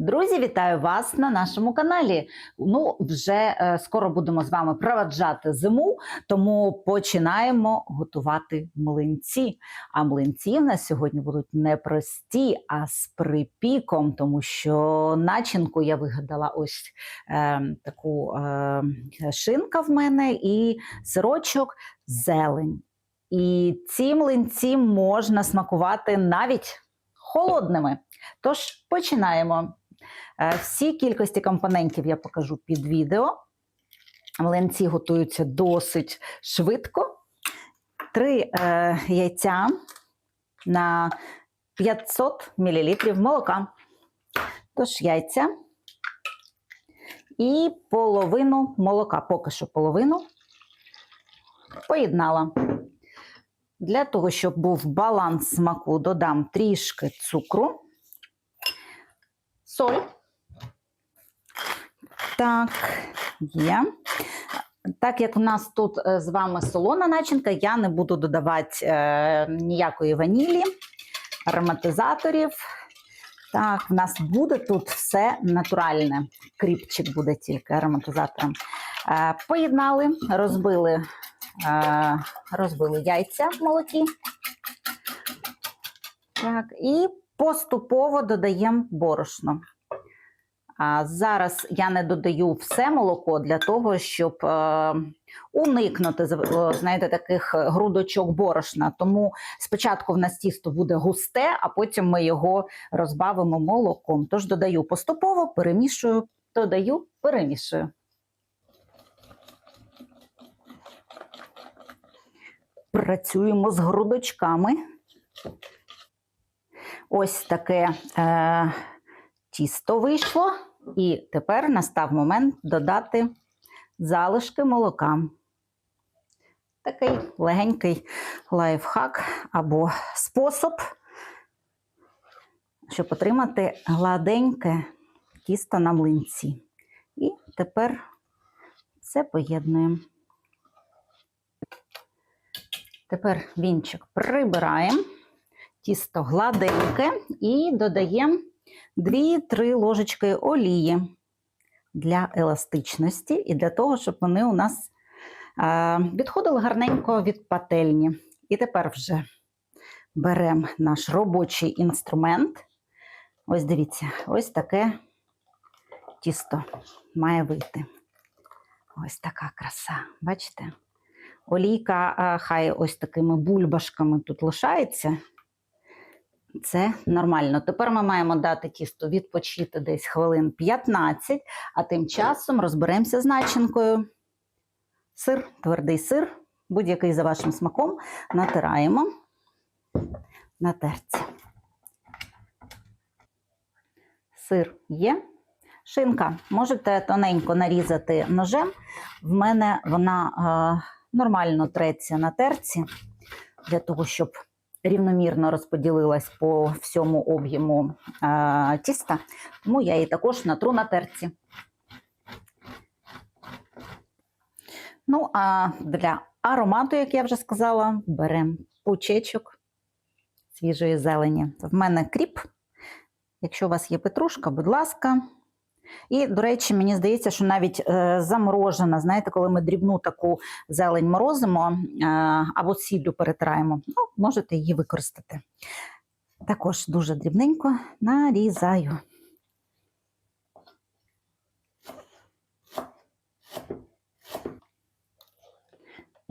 Друзі, вітаю вас на нашому каналі. Ну, вже е, скоро будемо з вами проваджати зиму, тому починаємо готувати млинці. А млинці в нас сьогодні будуть не прості, а з припіком, тому що начинку я вигадала ось е, таку е, шинка в мене і сирочок, зелень. І ці млинці можна смакувати навіть холодними. Тож починаємо. Е, Всі кількості компонентів я покажу під відео. Млинці готуються досить швидко. Три е, яйця на 500 мл молока. Тож яйця і половину молока, поки що половину поєднала. Для того, щоб був баланс смаку, додам трішки цукру, соль. Так, є. Так як у нас тут е, з вами солона начинка, я не буду додавати е, ніякої ванілі, ароматизаторів. Так, в нас буде тут все натуральне. Кріпчик буде тільки ароматизатором. Е, поєднали, розбили, е, розбили яйця в молокі. Так, і поступово додаємо борошно. Зараз я не додаю все молоко для того, щоб е, уникнути е, знаєте, таких грудочок борошна. Тому спочатку в нас тісто буде густе, а потім ми його розбавимо молоком. Тож додаю поступово, перемішую, додаю, перемішую. Працюємо з грудочками. Ось таке е, тісто вийшло. І тепер настав момент додати залишки молока. Такий легенький лайфхак або спосіб, щоб отримати гладеньке тісто на млинці. І тепер це поєднуємо. Тепер вінчик прибираємо, тісто гладеньке і додаємо 2-3 ложечки олії для еластичності і для того, щоб вони у нас відходили гарненько від пательні. І тепер вже беремо наш робочий інструмент. Ось дивіться, ось таке тісто має вийти. Ось така краса. Бачите? Олійка хай ось такими бульбашками тут лишається. Це нормально. Тепер ми маємо дати тісту відпочити десь хвилин 15, а тим часом розберемося з начинкою. Сир, твердий сир, будь-який за вашим смаком, натираємо на терці. Сир є. Шинка можете тоненько нарізати ножем. В мене вона е, нормально треться на терці, для того, щоб рівномірно розподілилась по всьому об'єму е, тіста, тому я її також натру на терці. Ну, а для аромату, як я вже сказала, беремо пучечок свіжої зелені. В мене кріп. Якщо у вас є петрушка, будь ласка. І, до речі, мені здається, що навіть е, заморожена, знаєте, коли ми дрібну таку зелень морозимо е, або сіллю перетираємо, ну, можете її використати. Також дуже дрібненько нарізаю.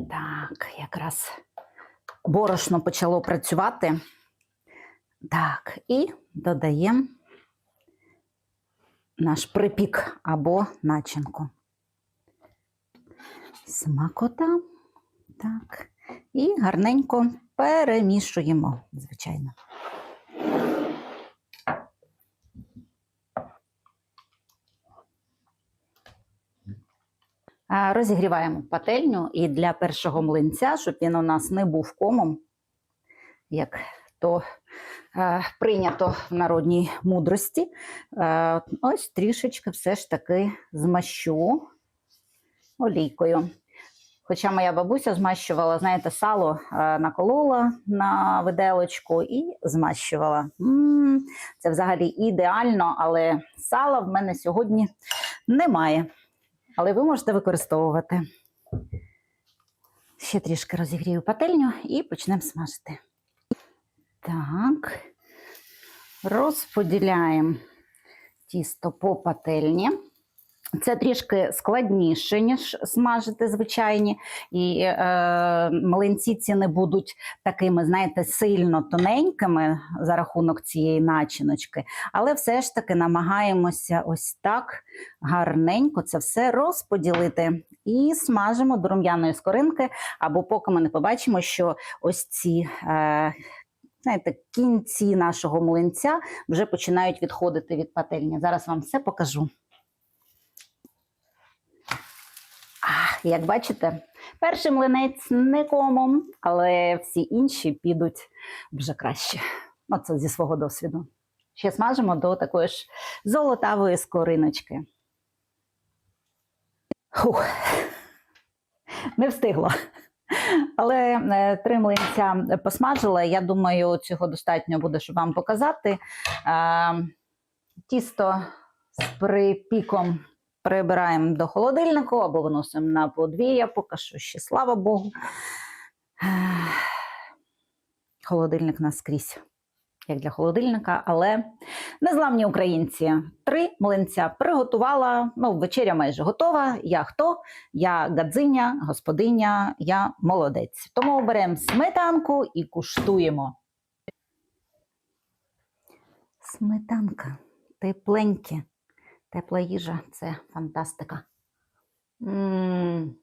Так, якраз борошно почало працювати. Так, і додаємо наш припік або начинку. Смакота. Так. І гарненько перемішуємо, звичайно. Розігріваємо пательню і для першого млинця, щоб він у нас не був комом, як то прийнято в народній мудрості. Е, ось трішечки все ж таки змащу олійкою. Хоча моя бабуся змащувала, знаєте, сало е, наколола на виделочку і змащувала. це взагалі ідеально, але сала в мене сьогодні немає. Але ви можете використовувати. Ще трішки розігрію пательню і почнемо смажити. Так, розподіляємо тісто по пательні. Це трішки складніше, ніж смажити звичайні. І е, млинці ці не будуть такими, знаєте, сильно тоненькими за рахунок цієї начиночки. Але все ж таки намагаємося ось так гарненько це все розподілити і смажимо до рум'яної скоринки, або поки ми не побачимо, що ось ці. Е, Знаєте, кінці нашого млинця вже починають відходити від пательні. Зараз вам все покажу. Як бачите, перший млинець не комом, але всі інші підуть вже краще. Оце зі свого досвіду. Ще смажимо до такої ж золотавої скориночки. Фух. Не встигла. Але е, три млинця посмажила. Я думаю, цього достатньо буде, щоб вам показати. Е, Тісто з припіком прибираємо до холодильнику або виносимо на подвір'я, поки що ще, слава Богу. Холодильник наскрізь, як для холодильника, але незламні українці. Три млинця приготувала. Ну, вечеря майже готова. Я хто? Я гадзиня, господиня, я молодець. Тому беремо сметанку і куштуємо. Сметанка тепленьке. Тепла їжа це фантастика. м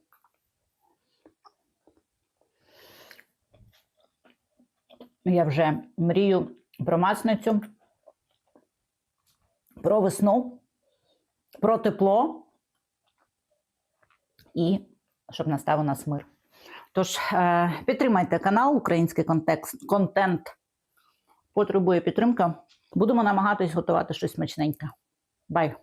Я вже мрію про масницю, про весну, про тепло і щоб настав у нас мир. Тож, е, підтримайте канал, український контекст, контент потребує підтримки. Будемо намагатись готувати щось смачненьке. Бай!